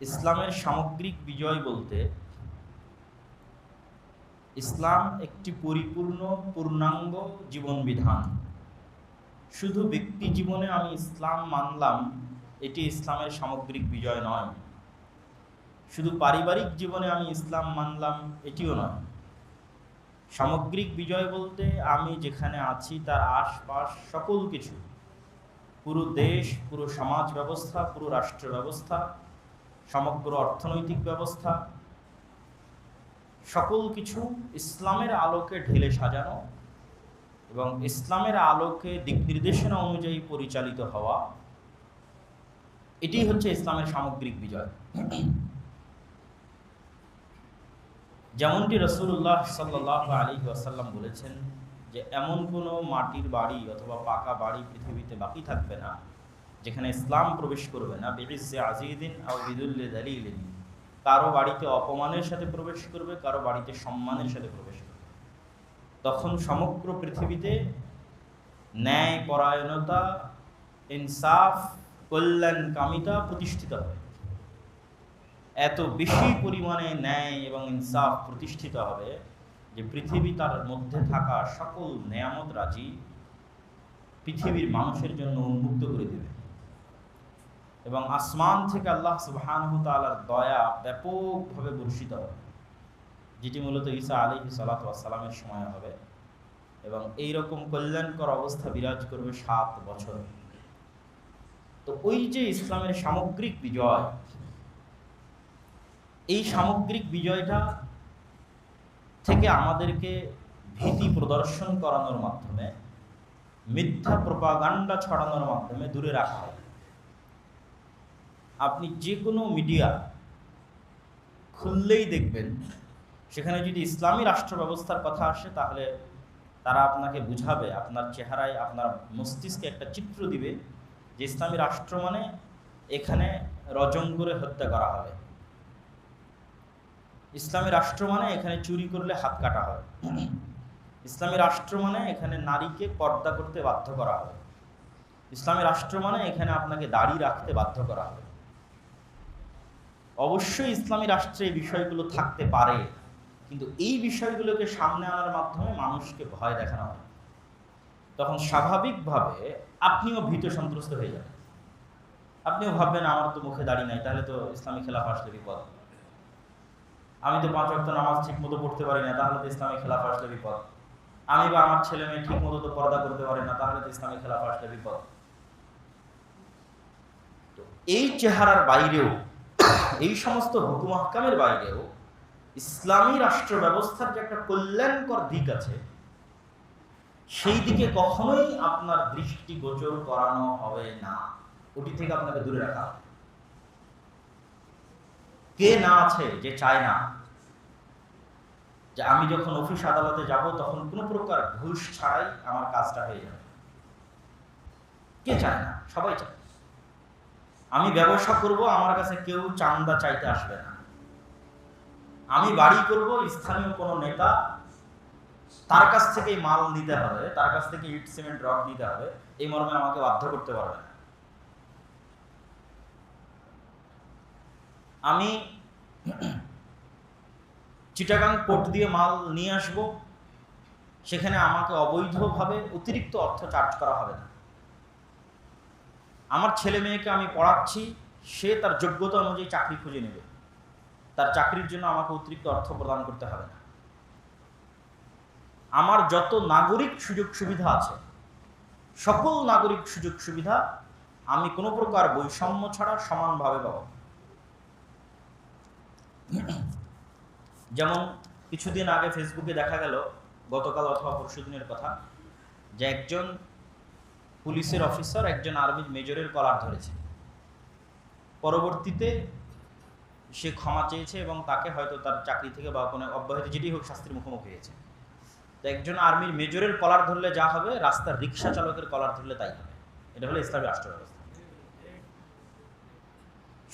ইসলামের সামগ্রিক বিজয় বলতে, ইসলাম একটি পরিপূর্ণ পূর্ণাঙ্গ জীবন বিধান শুধু ব্যক্তি জীবনে আমি ইসলাম মানলাম, এটি ইসলামের সামগ্রিক বিজয় নয়। শুধু পারিবারিক জীবনে আমি ইসলাম মানলাম, এটিও নয়। সামগ্রিক বিজয় বলতে, আমি যেখানে আছি, তার আশপাশ সকল কিছু। পুরো দেশ, পুরো সমাজ ব্যবস্থা, পুরো রাষ্ট্র ব্যবস্থা সমগ্র অর্থনৈতিক ব্যবস্থা, সকল কিছু ইসলামের আলোকে ঢেলে সাজানো এবং ইসলামের আলোকে দিক নির্দেশনা অনুযায়ী পরিচালিত হওয়া এটি হচ্ছে ইসলামের সামগ্রিক বিজয়। যেমনটি রসুল্লাহ সাল্লাহ আলী ওয়াসাল্লাম বলেছেন যে, এমন কোনো মাটির বাড়ি অথবা পাকা বাড়ি পৃথিবীতে বাকি থাকবে না। যেখানে ইসলাম প্রবেশ করবে না বিবিসে আজিদিন আও বিদুল্লে দালিলিন। কারও বাড়িতে অপমানের সাথে প্রবেশ করবে, কারও বাড়িতে সম্মানের সাথে প্রবেশ করবে। তখন সমগ্র পৃথিবীতে ন্যায় পরায়ণতা ইনসাফ, কল্যাণ কামিতা প্রতিষ্ঠিত হবে। এত বেশি পরিমাণে ন্যায় এবং ইনসাফ প্রতিষ্ঠিত হবে যে পৃথিবী তার মধ্যে থাকা সকল নেয়ামত রাজি পৃথিবীর মানুষের জন্য উন্মুক্ত করে দেবে। এবং আসমান থেকে আল্লাহ সুবাহানহু দয়া ব্যাপকভাবে বর্ষিত হবে। যেটি মূলত ঈসা আলী সালাতামের সময় হবে। এবং এই রকম কল্যাণকর অবস্থা বিরাজ করবে সাত বছর। তো ওই যে ইসলামের সামগ্রিক বিজয়, এই সামগ্রিক বিজয়টা থেকে আমাদেরকে ভীতি প্রদর্শন করানোর মাধ্যমে, মিথ্যা প্রপাগান্ডা ছড়ানোর মাধ্যমে দূরে রাখা হয়। আপনি যে কোনো মিডিয়া খুললেই দেখবেন, সেখানে যদি ইসলামী রাষ্ট্র ব্যবস্থার কথা আসে, তাহলে তারা আপনাকে বুঝাবে, আপনার চেহারায়, আপনার মস্তিষ্কে একটা চিত্র দিবে যে ইসলামী রাষ্ট্র মানে এখানে রজম করে হত্যা করা হবে। ইসলামী রাষ্ট্র মানে এখানে চুরি করলে হাত কাটা হবে। ইসলামী রাষ্ট্র মানে এখানে নারীকে পর্দা করতে বাধ্য করা হবে। ইসলামী রাষ্ট্র মানে এখানে আপনাকে দাড়ি রাখতে বাধ্য করা হবে। অবশ্যই ইসলামী রাষ্ট্রে এই বিষয়গুলো থাকতে পারে, কিন্তু এই বিষয়গুলোকে সামনে আনার মাধ্যমে মানুষকে ভয় দেখানো হয়। তখন স্বাভাবিকভাবে আপনিও ভীত সন্ত্রস্ত হয়ে যাবেন। আপনিও ভাববেন, আমার তো মুখে দাঁড়িয়ে নাই, তাহলে তো ইসলামী খেলাফ আসলে বিপদ। আমি তো পাঁচ অক্ট নামাজ ঠিক মতো পড়তে পারি না, তাহলে তো ইসলামী খেলাফ আসলে বিপদ। আমি বা আমার ছেলে মেয়ে ঠিক মতো তো পর্দা করতে পারে না, তাহলে তো ইসলামী খেলাফ আসলে বিপদ। এই চেহারার বাইরেও এই সমস্ত হুকুম হকামের বাইরেও ইসলামী রাষ্ট্র ব্যবস্থার যে একটা কল্যাণকর দিক আছে, সেই দিকে কখনোই আপনার দৃষ্টি গোচর করানো হবে না। ওটি থেকে আপনাকে দূরে রাখা কে না আছে যে চায় না যে আমি যখন অফিস আদালতে যাব তখন কোনো প্রকার ঘুষ ছাড়াই আমার কাজটা হয়ে যাবে? কে চায় না? সবাই চায়। আমি ব্যবসা করব, আমার কাছে কেউ চান্দা চাইতে আসবে না। আমি বাড়ি করব, স্থানীয় কোনো নেতা তার কাছ থেকে মাল নিতে হবে, তার কাছ থেকে ইট, সিমেন্ট, রড নিতে হবে, এই মর্মে আমাকে বাধ্য করতে পারবে না। আমি চিটাগাং পোর্ট দিয়ে মাল নিয়ে আসব, সেখানে আমাকে অবৈধভাবে অতিরিক্ত অর্থ চার্জ করা হবে না। আমার ছেলে মেয়েকে আমি পড়াচ্ছি, সে তার যোগ্যতা অনুযায়ী চাকরি খুঁজে নেবে। তার চাকরির জন্য আমাকে অতিরিক্ত অর্থ প্রদান করতে হবে না। আমার যত নাগরিক সুযোগ সুবিধা আছে, সকল নাগরিক সুযোগ সুবিধা আমি কোনো প্রকার বৈষম্য ছাড়া সমানভাবে পাব যেমন কিছুদিন আগে ফেসবুকে দেখা গেল, গতকাল অথবা পরশু দিনের কথা, যে একজন পুলিশের অফিসার একজন আর্মির মেজরের কলার ধরেছে। পরবর্তীতে সে ক্ষমা চেয়েছে এবং তাকে হয়তো তার চাকরি থেকে বা কোনো অব্যাহতি যেটি হোক শাস্তির মুখোমুখি হয়েছে। তো একজন আর্মির মেজরের কলার ধরলে যা হবে, রাস্তার রিক্সা চালকের কলার ধরলে তাই হবে। এটা হলো ইসলামী রাষ্ট্র ব্যবস্থা।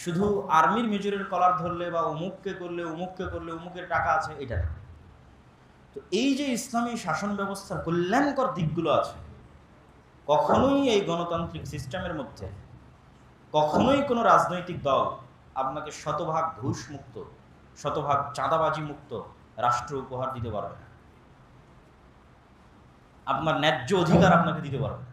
শুধু আর্মির মেজরের কলার ধরলে বা অমুককে করলে অমুককে করলে অমুকের টাকা আছে, এটা তো এই যে ইসলামী শাসন ব্যবস্থার কল্যাণকর দিকগুলো আছে কখনোই এই গণতান্ত্রিক সিস্টেমের মধ্যে কখনোই কোনো রাজনৈতিক দল আপনাকে শতভাগ ঘুষ মুক্ত শতভাগ চাঁদাবাজি মুক্ত রাষ্ট্র উপহার দিতে পারবে না। আপনার ন্যায্য অধিকার আপনাকে দিতে পারবে